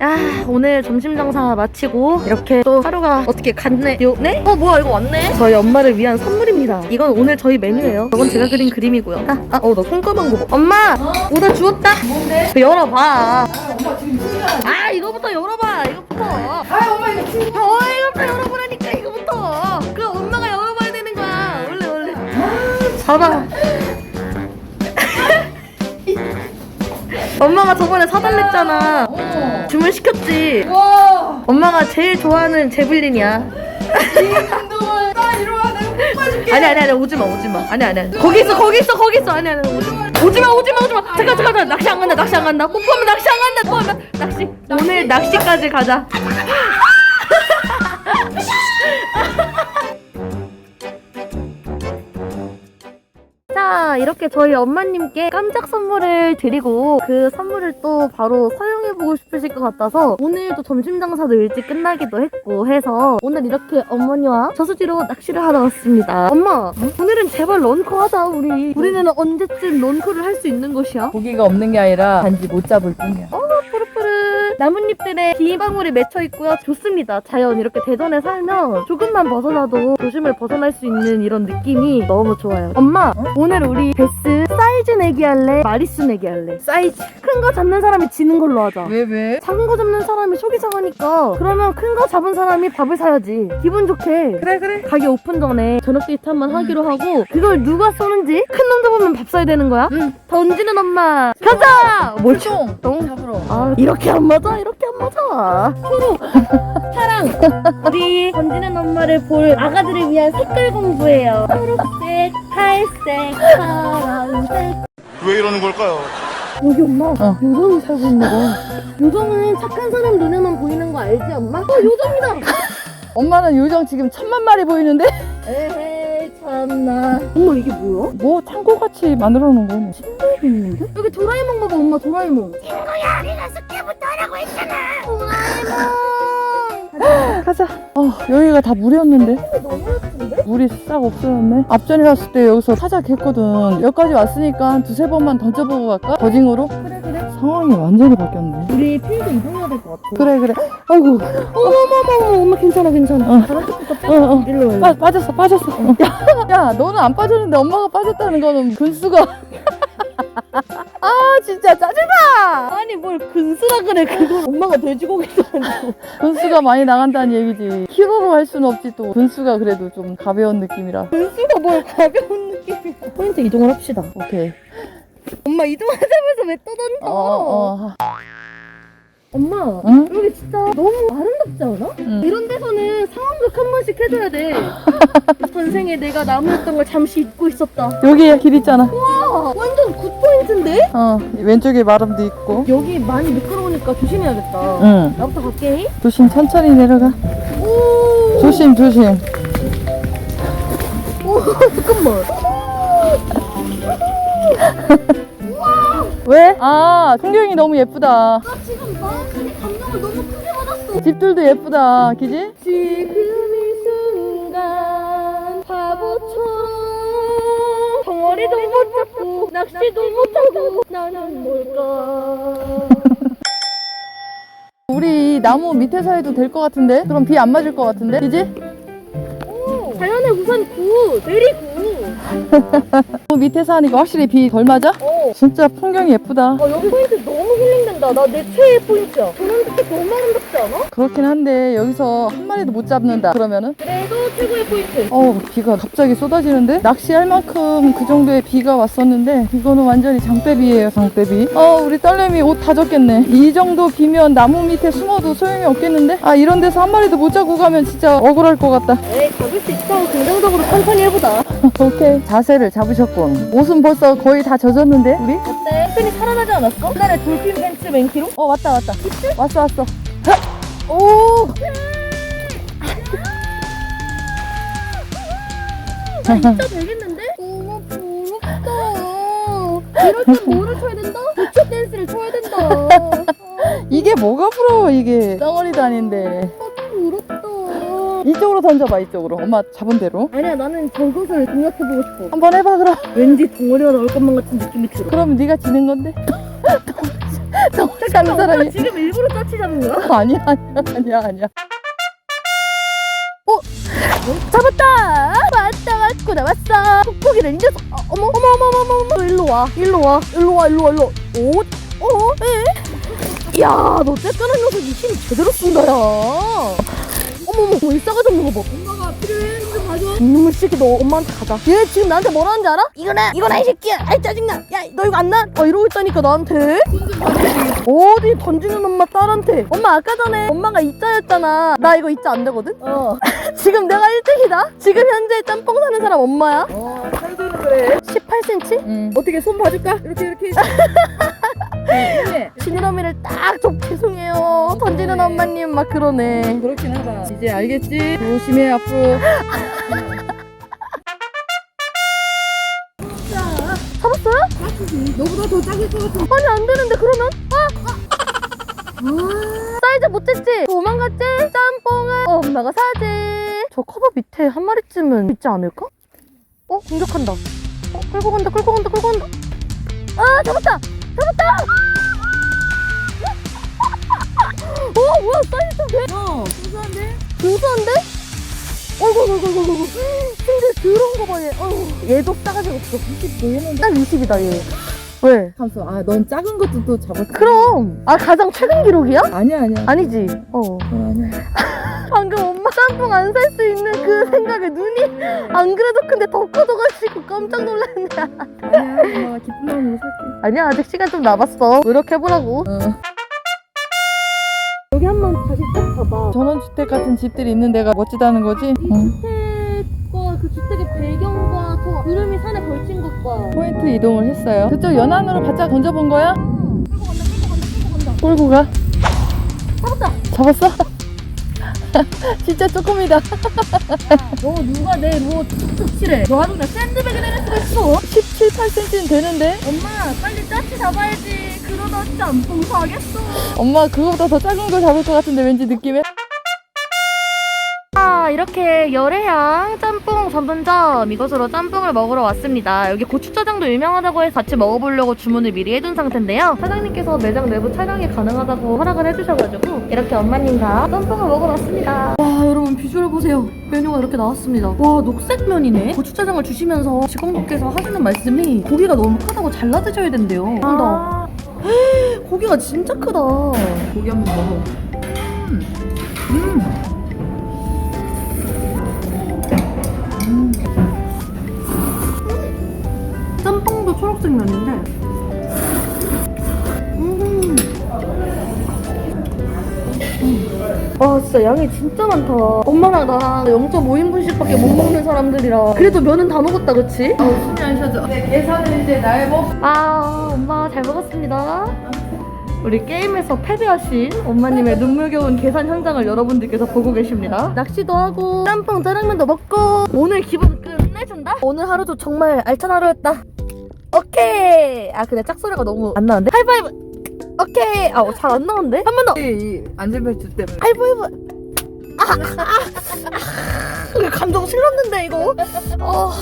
야 오늘 점심 장사 마치고 이렇게 또 하루가 어떻게 갔네 요? 네? 어 뭐야 이거 왔네? 저희 엄마를 위한 선물입니다. 이건 오늘 저희 메뉴예요. 저건 제가 그린 그림이고요. 아, 아, 어, 나 손가방 거. 봐. 엄마, 오다 주웠다. 뭔데? 그 열어봐. 아, 아, 이거부터 열어봐. 이거부터. 아, 엄마 이거 진 어, 이거부터 열어보라니까 이거부터. 그 엄마가 열어봐야 되는 거야. 원래 원래. 봐봐. 엄마가 저번에 사달랬잖아. 주문 시켰지. 와 엄마가 제일 좋아하는 제블린이야. 운동을 나 이리와 내가 꼭 봐줄게 아니 아니 아니 오지 마 오지 마. 아니 아니 아니. 거기 있어 거기 있어 거기 있어. 아니 아니 오지 마. 오지 마 오지 마 오지 마. 잠깐 잠깐 잠깐. 낚시 안 간다 낚시 안 간다. 뽀뽀하면 낚시 안 간다. 뽀뽀하면 낚시. 오늘 낚시까지 가자. 자 이렇게 저희 엄마님께 깜짝 선물을 드리고 그 선물을 또 바로 사용해 보고 싶으실 것 같아서 오늘도 점심 장사도 일찍 끝나기도 했고 해서 오늘 이렇게 어머니와 저수지로 낚시를 하러 왔습니다. 엄마 오늘은 제발 런커 하자 우리. 우리는 언제쯤 런커를 할 수 있는 곳이야? 고기가 없는 게 아니라 단지 못 잡을 뿐이야. 푸르푸르 나뭇잎들에 비방울이 맺혀 있고요 좋습니다 자연 이렇게 대전에 살면 조금만 벗어나도 도심을 벗어날 수 있는 이런 느낌이 너무 좋아요 엄마 오늘 우리 베스 사이즈 내기 할래? 마리수 내기 할래? 사이즈 큰 거 잡는 사람이 지는 걸로 하자 왜 왜? 작은 거 잡는 사람이 속이 상하니까 그러면 큰 거 잡은 사람이 밥을 사야지 기분 좋게 그래 그래 가게 오픈 전에 저녁 데이트 한번 하기로 하고 그걸 누가 쏘는지 큰 놈 잡으면 밥 사야 되는 거야? 응. 던지는 엄마 가자! 뭘 쳐? 총 똥? 잡으러 아 이렇게 안 맞아 이렇게 안 맞아 초록 파랑. 우리 던지는 엄마를 볼 아가들을 위한 색깔 공부예요. 초록색 팔색 파란색. 왜 이러는 걸까요? 여기 엄마 어. 요정이 살고 있는 거야. 요정은 착한 사람 눈에만 보이는 거 알지 엄마? 어 요정이다. 엄마는 요정 지금 천만 마리 보이는데? 에헤 이 참나. 엄마 이게 뭐야? 뭐 창고같이 만들어 놓은 거네 여기 있는데? 여기 도라에몽 봐봐 엄마 도라에몽. 가 자. 어 여기가 다 물이었는데? 너무 예쁜데? 물이 싹 없어졌네. 앞전에 갔을 때 여기서 사자 했거든. 여기까지 왔으니까 한 두세 번만 던져보고 갈까? 더징으로? 그래 그래. 상황이 완전히 바뀌었네. 우리 필드 이동해야 될 것 같아. 그래 그래. 아이고. 어머머머 엄마 괜찮아 괜찮아. 어. 어, 어. 일로 와 빠, 빠졌어 빠졌어. 야, 야 너는 안 빠졌는데 엄마가 빠졌다는 거는 근수가 아 진짜 짜증나! 아니 뭘 근수라 그래 그걸 엄마가 돼지고기라고. 근수가 많이 나간다는 얘기지. 키로로 할 수는 없지 또. 근수가 그래도 좀 가벼운 느낌이라. 근수가 뭘 가벼운 느낌이야. 포인트 이동을 합시다. 오케이. 엄마 이동하자면서 왜 떠던져? 어어 어. 엄마 응? 여기 진짜 너무 아름답지 않아? 응. 이런 데서는 상황극 한 번씩 해줘야 돼. 전생에 내가 나무였던 걸 잠시 잊고 있었다. 여기에 길 있잖아. 와 완전 굿포인트인데? 어 왼쪽에 마름도 있고. 여기 많이 미끄러우니까 조심해야겠다. 응. 나부터 갈게. 조심 천천히 내려가. 오. 조심 조심. 오, 잠깐만. 왜? 아 풍경이 너무 예쁘다 마음속에 감동을 너무 크게 받았어 집들도 예쁘다 그지? 지금 이 순간 바보처럼 덩어리도 못 잡고 낚시도 못 하고 나는 뭘까 우리 이 나무 밑에서 해도 될 것 같은데? 그럼 비 안 맞을 것 같은데? 그지? 자연의 우산 굿 베리 굿 나무 밑에서 하니까 확실히 비 덜 맞아? 어. 진짜 풍경이 예쁘다. 아 여기 포인트 너무 힐링된다. 나 내 최애 포인트야. 저런 데도 너무 아름답지 않아? 그렇긴 한데 여기서 한 마리도 못 잡는다 그러면은? 그래도 최고의 포인트. 어 비가 갑자기 쏟아지는데? 낚시할 만큼 그 정도의 비가 왔었는데 이거는 완전히 장대비예요 장대비. 어 우리 딸내미 옷 다 젖겠네. 이 정도 비면 나무 밑에 숨어도 소용이 없겠는데? 아 이런 데서 한 마리도 못 잡고 가면 진짜 억울할 것 같다. 에이 잡을 수 있다고 긍정적으로 천천히 해보자. 오케이 자세를 잡으셨군 옷은 벌써 거의 다 젖었는데 우리? 어때? 끈이 살아나지 않았어? 옛날에 돌핀 벤츠 맨키로? 어 왔다 왔다 왔어 왔어 오! 나 진짜 되겠는데? 너무 부럽다. 이럴 땐 뭐를 쳐야 된다? 부처 댄스를 쳐야 된다. 이게 뭐가 부러워 이게 덩어리도 아닌데. 이쪽으로 던져봐 이쪽으로 엄마 잡은 대로 아니야 나는 저것을 공략해보고 싶어. 한번 해봐 그럼 왠지 덩어리가 나올 것만 같은 느낌이 들어. 그럼 네가 지는 건데 사는 사람이 지금 일부러 짜치자는 거야? 아니야 아니야 아니야 아니야 잡았다! 왔다 왔고 나왔어 뽁뽁이를 이 녀석 어, 어머 어머 어머 어머 어머 일로 와 일로 와 일로 와 일로 와 일로 와. 오? 어? 에? 야, 너 쬐깐한 녀석 이 힘 제대로 쓴다, 야. 어머머, 이 싸가지 없는 거 봐. 엄마가 필요해, 좀 봐줘. 이놈의 새끼, 너 엄마한테 가자. 얘 지금 나한테 뭐라 하는지 알아? 이거나, 이거나, 이 새끼야. 아이, 짜증나. 야, 너 이거 안 나? 어, 이러고 있다니까, 나한테. 어디 던지는 엄마 딸한테. 엄마, 아까 전에 엄마가 이자였잖아. 나 이거 이자 안 되거든? 어, 지금 내가 1등이다? 지금 현재 짬뽕 사는 사람 엄마야? 어 살도는 그래 18cm? 응. 어떻게 손 봐줄까? 이렇게 이렇게 네. 지느러미를 딱좀 죄송해요. 던지는 엄마님 막 그러네. 그렇긴 하다 이제 알겠지? 조심해 앞으로 잡았어요? 너보다 더 작을 것 같은 아니 안 되는데 그러면? 아! 사이즈 못 쟀지? 도망갔지? 짬뽕을 엄마가 사지. 저 커버 밑에 한 마리쯤은 있지 않을까? 어? 공격한다. 어? 끌고 간다 끌고 간다 끌고 간다. 아 잡았다! 잡았다! 어 뭐야 사이즈 좀 돼? 어 순수한데? 근소한데? 어이구 어이구 어이구 어이구 심지어 더러운 거봐 얘. 어휴 얘도 싸가지가 없어. 20딱 20이다 얘. 왜? 감수 아 넌 작은 것도 또 잡았지 그럼 아 가장 최근 기록이야? 아니야 아니야 아니지. 어. 그건 아니야 방금 엄마 짬뽕 안 살 수 있는 그 생각에 눈이 안 그래도 근데 더 커져가지고 깜짝 놀랐네. 아니야 엄마가 기쁜 마음으로 살게 아니야 아직 시간 좀 남았어. 노력해보라고. 어. 여기 한번 다시 쭉 봐봐. 전원주택 같은 집들이 있는 데가 멋지다는 거지? 응. 주택과 그 주택의 배경과 저 구름이 산에 걸친 것과 포인트 이동을 했어요 그쪽 연안으로 바짝 던져본 거야? 끌고 가 잡았다. 잡았어? 진짜 조금이다 너 누가 내 루어 툭툭 칠해. 너 아주 그냥 샌드백을 내릴 수가 있어. 17, 8cm는 되는데 엄마 빨리 짜치 잡아야지. 그러다 짬뽕 사겠어. 엄마 그거보다 더 작은 걸 잡을 것 같은데 왠지 느낌에 아 이렇게 열애향 짬뽕 전문점 이곳으로 짬뽕을 먹으러 왔습니다. 여기 고추짜장도 유명하다고 해서 같이 먹어보려고 주문을 미리 해둔 상태인데요. 사장님께서 매장 내부 촬영이 가능하다고 허락을 해주셔가지고 이렇게 엄마님과 짬뽕을 먹으러 왔습니다. 와 여러분 비주얼 보세요. 메뉴가 이렇게 나왔습니다. 와 녹색 면이네. 고추짜장을 주시면서 직원분께서 하시는 말씀이 고기가 너무 크다고 잘라 드셔야 된대요. 한 다. 고기가 진짜 크다. 고기 한번 먹어 짬뽕도 초록색 면인데 음. 와 진짜 양이 진짜 많다. 엄마랑 나랑 0.5인분씩밖에 못 먹는 사람들이라. 그래도 면은 다 먹었다 그치? 숨이 안 쉬어져 네, 계산은 이제 나의 몫아 엄마 잘 먹었습니다. 우리 게임에서 패배하신 엄마님의 눈물겨운 계산 현장을 여러분들께서 보고 계십니다. 낚시도 하고 짬뽕 짜장면도 먹고 오늘 기분 끝내준다? 오늘 하루도 정말 알찬 하루였다. 오케이! 아 근데 짝소리가 너무 안 나는데? 하이파이브 오케이. 아 잘 안 나오는데? 한 번 더. 이 안전벨트 때문에. 하이파이브 아, 아, 아, 아, 감정 실렀는데 이거. 어.